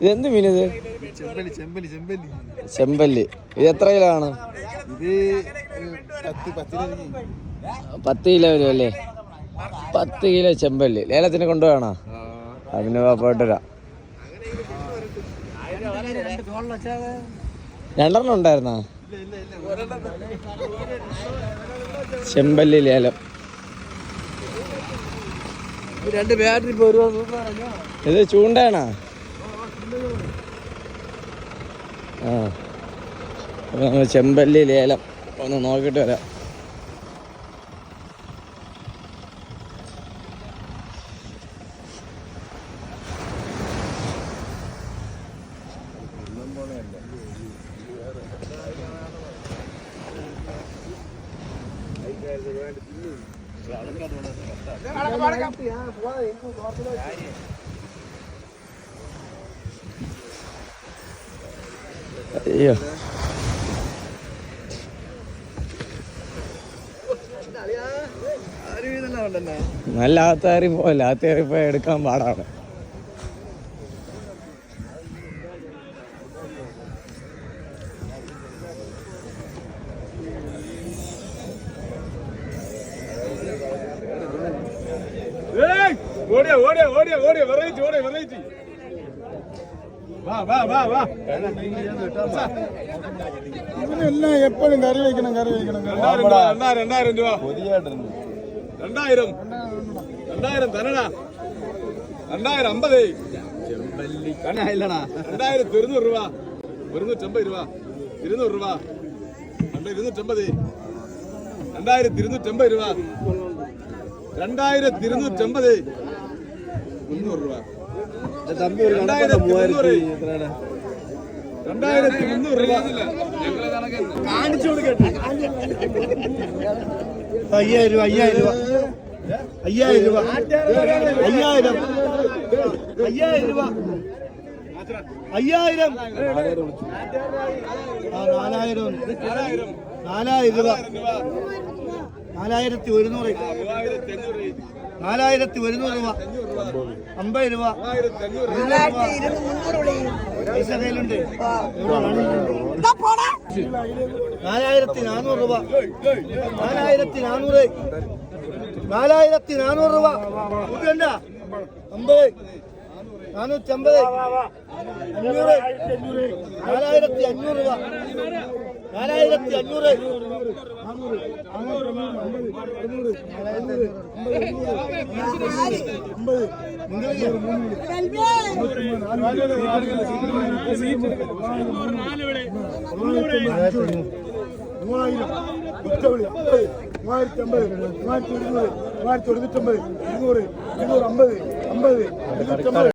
ഇതെന്ത് മീൻ ഇത്? ചെമ്പല്ലി ഇത് എത്ര കിലോ ആണ്? പത്ത് കിലോ വരും അല്ലേ? പത്ത് കിലോ ചെമ്പല്ലി. ലേലത്തിന് കൊണ്ടുപോകണോ അതിന് പോയിട്ട് വരാം. രണ്ടെണ്ണം ഉണ്ടായിരുന്നാ? ചെമ്പല്ലി ലേലം. ഇത് ചൂണ്ടയാണോ? ആ. അപ്പൊ നമ്മൾ ചെമ്പല്ലി ലേലം ഒന്ന് നോക്കിയിട്ട് വരാം. അയ്യോ നല്ല ആത്തേറി പോയല്ല ആത്തേറി പോയി എടുക്കാൻ പാടാണ്. ഓടിയ ഓടിയ ഓടിയ ഓടിയ വെറൈറ്റി ഓടിയ വെറൈറ്റി. ഇവനെല്ലാം എപ്പോഴും കറി വയ്ക്കണം കറി വയ്ക്കണം രണ്ടായിരം രൂപ രണ്ടായിരം രണ്ടായിരം തരണടാ. രണ്ടായിരം അമ്പത്. രണ്ടായിരത്തി ഇരുന്നൂറ് രൂപ. ഇരുന്നൂറ്റമ്പത് രൂപ. ഇരുന്നൂറ് രൂപ. ഇരുന്നൂറ്റമ്പത്. രണ്ടായിരത്തി ഇരുന്നൂറ്റമ്പത് രൂപ. രണ്ടായിരത്തി ഇരുന്നൂറ്റമ്പത്. മുന്നൂറ് രൂപ. രണ്ടായിരത്തി എത്രയാണ്? രണ്ടായിരത്തി മുന്നൂറ് രൂപ. കാണിച്ചു കൊടുക്കട്ടെ. അയ്യായിരം രൂപ അയ്യായിരം രൂപ. അയ്യായിരം രൂപ. അയ്യായിരം. അയ്യായിരം രൂപ. അയ്യായിരം. നാലായിരം. നാലായിരം രൂപ. നാലായിരത്തി ഒരുന്നൂറ്. മൂവായിരത്തി നാലായിരത്തി ഒരുന്നൂറ് രൂപ. അമ്പത് രൂപ. പൈസ കയ്യിലുണ്ട്. നാലായിരത്തി നാനൂറ് രൂപ നാലായിരത്തി നാനൂറ് നാലായിരത്തി നാനൂറ് രൂപ. അമ്പത്. നാനൂറ്റമ്പത്. അഞ്ഞൂറ്. നാലായിരത്തി അഞ്ഞൂറ് രൂപ. നാലായിരത്തി അഞ്ഞൂറ് മൂവായിരം. കുറ്റവിളി അമ്പത്. മൂവായിരത്തി അമ്പത് മൂവായിരത്തി ഒരുന്നൂറ്. മൂവായിരത്തി ഒരുന്നൂറ്റമ്പത് ഇരുന്നൂറ് ഇരുന്നൂറ്. അമ്പത് അമ്പത്. ഇരുന്നൂറ്റമ്പത്.